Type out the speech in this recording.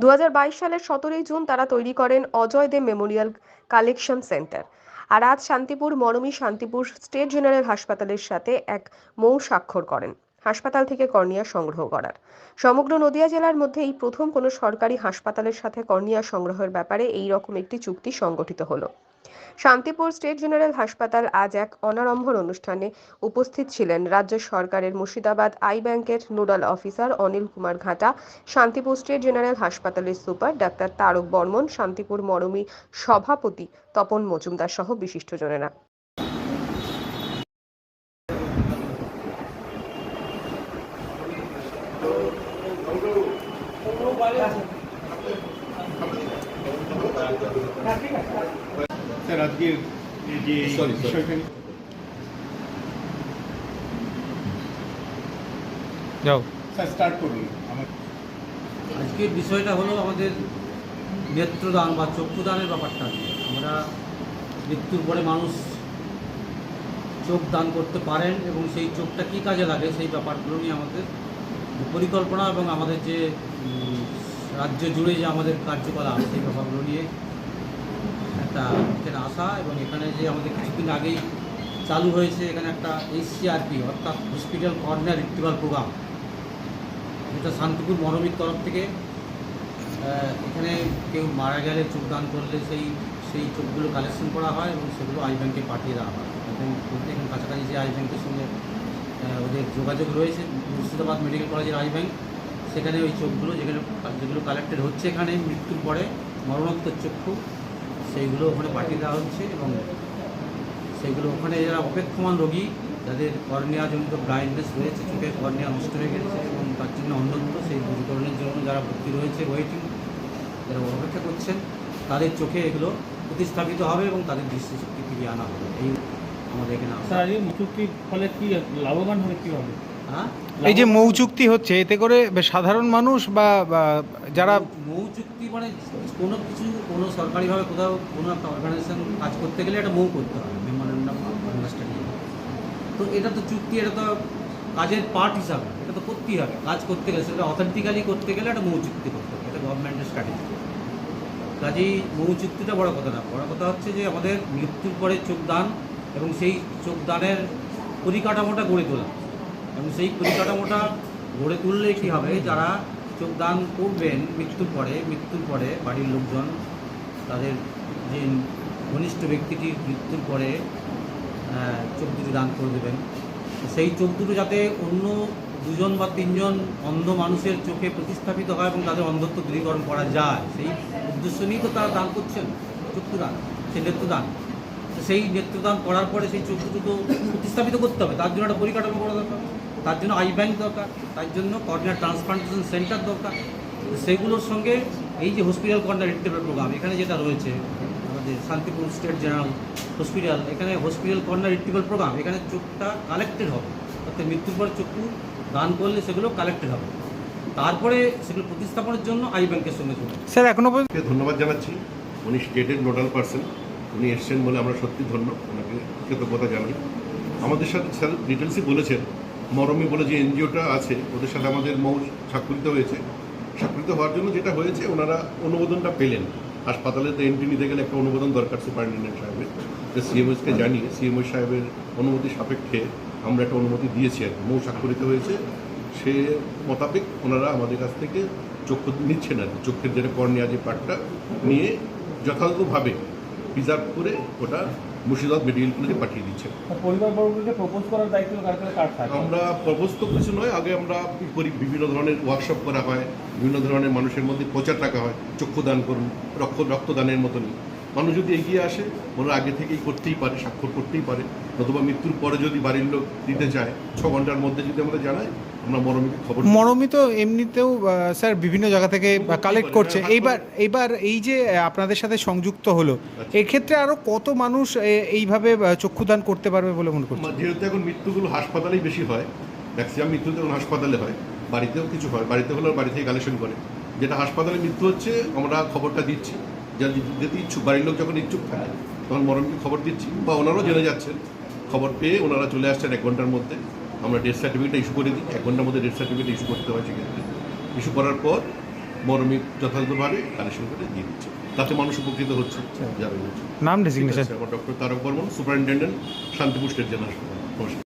দু হাজার বাইশ সালের সতেরোই জুন তারা তৈরি করেন Ajay Dev memorial collection centre. আর আজ শান্তিপুর, মরমী শান্তিপুর স্টেট জেনারেল হাসপাতালের সাথে এক মৌ স্বাক্ষর করেন। হাসপাতাল থেকে কর্নিয়া সংগ্রহ করার। সমগ্র নদিয়া জেলার মধ্যে এই প্রথম কোনো সরকারি হাসপাতালের সাথে কর্নিয়া সংগ্রহের ব্যাপারে এই রকম একটি চুক্তি সংগঠিত হলো। শান্তিপুর স্টেট জেনারেল হাসপাতাল আজ এক অনারম্ভর অনুষ্ঠানে উপস্থিত ছিলেন রাজ্য সরকারের মুর্শিদাবাদ আই ব্যাংকের nodal officer Anil Kumar Ghata, Shantipur state general হাসপাতালের সুপার ডাক্তার তারক বর্মন, শান্তিপুর মরমী সভাপতি তপন মজুমদার সহ বিশিষ্টজনেরা। স্যার আজকে এই যে. বিষয়টা যাও। স্যার স্টার্ট করুন। আজকের বিষয়টা হলো আমাদের নেত্রদান বা চক্ষুদানের ব্যাপারটা আমরা মৃত্যুর পরে মানুষ চোখ দান করতে পারেন এবং সেই চোখটা কী কাজে লাগে সেই ব্যাপারগুলো নিয়ে আমাদের পরিকল্পনা এবং আমাদের যে রাজ্য জুড়ে যে আমাদের কার্যকলাপ সেই ব্যাপারগুলো নিয়ে একটা এখানে আসা এবং এখানে যে আমাদের কিছুদিন আগেই চালু হয়েছে এখানে একটা এইচসিআরপি অর্থাৎ হসপিটাল কর্নার রিট্রিভাল প্রোগ্রাম যেটা শান্তিপুর মরমির তরফ থেকে এখানে কেউ মারা গেলে চোখ দান করলে সেই সেই চোখগুলো কালেকশন করা হয় এবং সেগুলো আই ব্যাংকে পাঠিয়ে দেওয়া হয়। এবং এখানে কাছাকাছি যে আই ব্যাংকের সঙ্গে ওদের যোগাযোগ রয়েছে, মুর্শিদাবাদ মেডিকেল কলেজের আই ব্যাংক সেখানে ওই চোখগুলো যেখানে যেগুলো কালেক্টেড হচ্ছে এখানে মৃত্যুর পরে, মরণোত্তর চক্ষু সেইগুলো ওখানে পাঠিয়ে দেওয়া হচ্ছে এবং সেইগুলো ওখানে যারা অপেক্ষমান রোগী, যাদের কর্নিয়াজনিত ব্লাইন্ডনেস রয়েছে, চোখের কর্নিয়া নষ্ট হয়ে গেছে এবং তার জন্য অন্যত্র সেই দূরীকরণের জন্য যারা ভর্তি রয়েছে ওয়েটিং যারা অপেক্ষা করছেন, তাদের চোখে এগুলো প্রতিস্থাপিত হবে এবং তাদের দৃষ্টিশক্তি ফিরিয়ে আনা হবে এই আমাদের এখানে। স্যার, এই ফলে কি লাভবান হবে কীভাবে এই যে মৌ চুক্তি হচ্ছে, এতে করে সাধারণ মানুষ বা যারা মৌ চুক্তি মানে কোনো কিছু, কোনো সরকারিভাবে কোথাও কোনো একটা অর্গানাইজেশন কাজ করতে গেলে এটা মৌ করতে হবে তো এটা তো চুক্তি, এটা তো কাজের পার্ট হিসাবে, এটা তো করতেই হবে। কাজ করতে গেলে, সেটা অথেন্টিক্যালি করতে গেলে একটা মৌ চুক্তি করতে হবে, এটা গভর্নমেন্টের স্ট্র্যাটেজি কাজেই মৌ চুক্তিটা বড় কথা না, বড় কথা হচ্ছে যে আমাদের মৃত্যুর পরে চোখদান এবং সেই চোখদানের পরিকাঠামোটা গড়ে তোলা। এবং সেই পরিকাঠামোটা গড়ে তুললে কী হবে? যারা চোখদান করবেন মৃত্যুর পরে মৃত্যুর পরে বাড়ির লোকজন, তাদের যে ঘনিষ্ঠ ব্যক্তিটি মৃত্যুর পরে চোখ দুটো দান করে দেবেন। সেই চোখ দুটো যাতে অন্য দুজন বা তিনজন অন্ধ মানুষের চোখে প্রতিস্থাপিত হয় এবং তাদের অন্ধত্ব দূরীকরণ করা যায়, সেই উদ্দেশ্য নিয়েই তো তারা দান করছেন চক্ষুদান সেই নেত্রদান সেই নেত্রদান করার পরে সেই চোখ দুটো প্রতিস্থাপিত করতে হবে, তার জন্য একটা পরিকাঠামো করা দরকার। তার জন্য আই ব্যাংক দরকার তার জন্য কর্নার ট্রান্সপ্লান্টেশন সেন্টার দরকার। সেগুলোর সঙ্গে এই যে হসপিটাল কর্নার রিটেবল প্রোগ্রাম এখানে যেটা রয়েছে আমাদের শান্তিপুর স্টেট জেনারেল হসপিটাল এখানে হসপিটাল কর্নার রিট্রিভাল প্রোগ্রাম এখানে চোখটা কালেক্টেড হবে। অর্থাৎ মৃত্যুর পর চক্ষু দান করলে সেগুলো কালেক্টেড হবে। তারপরে সেগুলো প্রতিস্থাপনের জন্য আই ব্যাংকের সঙ্গে চলবে স্যার এখনও পর্যন্ত ধন্যবাদ জানাচ্ছি। উনি স্টেটের নোডাল পার্সন উনি এসছেন বলে আমরা সত্যি ধন্য ওনাকে কৃতজ্ঞতা জানাই। আমাদের সাথে স্যার ডিটেলসই বলেছেন। মরমি বলে যে এনজিওটা আছে, ওদের সাথে আমাদের মৌ স্বাক্ষরিত হয়েছে। স্বাক্ষরিত হওয়ার জন্য যেটা হয়েছে, ওনারা অনুমোদনটা পেলেন। হাসপাতালে তো এন্ট্রি নিতে গেলে একটা অনুমোদন দরকার সুপারিনটেন্ডেন্ট সাহেবের। তো সিএমএসকে জানিয়ে সিএমও সাহেবের অনুমতি সাপেক্ষে আমরা একটা অনুমতি দিয়েছি আর মৌ স্বাক্ষরিত হয়েছে, সে মোতাবেক ওনারা আমাদের কাছ থেকে চক্ষু নিচ্ছেন আর। চোখের যেটা কর্নিয়া যে পার্টটা নিয়ে যথাযথভাবে প্রিজার্ভ করে ওটা মুর্শিদাবাদ মেডিকেল কলেজে পাঠিয়ে দিচ্ছে। আমরা প্রপোজ তো কিছু নয় আগে আমরা করি বিভিন্ন ধরনের ওয়ার্কশপ করা হয় বিভিন্ন ধরনের মানুষের মধ্যে প্রচার টাকা হয় চক্ষুদান করুন রক্ত রক্তদানের মতনই। মানুষ যদি এগিয়ে আসে ওরা আগে থেকেই করতেই পারে স্বাক্ষর করতেই পারে নতুবা মৃত্যুর পরে যদি বাড়ির লোক দিতে চায় ছ ঘণ্টার মধ্যে যদি আমরা জানাই মরমি তো এমনিতেও স্যার বিভিন্ন জায়গা থেকে কালেক্ট করছে। এইবার এইবার এই যে আপনাদের সাথে সংযুক্ত হলো এক্ষেত্রে আরও কত মানুষ এইভাবে চক্ষুদান করতে পারবে বলে মনে করছে যেহেতু এখন মৃত্যুগুলো হাসপাতালেই বেশি হয় ম্যাক্সিমাম মৃত্যু এখন হাসপাতালে হয় বাড়িতেও কিছু হয় বাড়িতে হলেও বাড়ি থেকে কালেকশন করে। যেটা হাসপাতালে মৃত্যু হচ্ছে আমরা খবরটা দিচ্ছি। যা যেতে ইচ্ছুক বাড়ির লোক যখন ইচ্ছুক থাকে তখন মরমকে খবর দিচ্ছি বা ওনারাও জেনে যাচ্ছেন। খবর পেয়ে ওনারা চলে আসছেন এক ঘণ্টার মধ্যে। আমরা ডেথ সার্টিফিকেটটা ইস্যু করে দিই। এক ঘণ্টার মধ্যে ডেথ সার্টিফিকেট ইস্যু করতে হয় সেক্ষেত্রে। ইস্যু করার পর মরমিক যথাযথভাবে কালেকশন করে দিয়ে দিচ্ছে। তাতে মানুষ উপকৃত হচ্ছে যারা হচ্ছে। নাম ডিজিগনেশন আমার doctor Tarak Barman superintendent Shantipur state general হাসপাতাল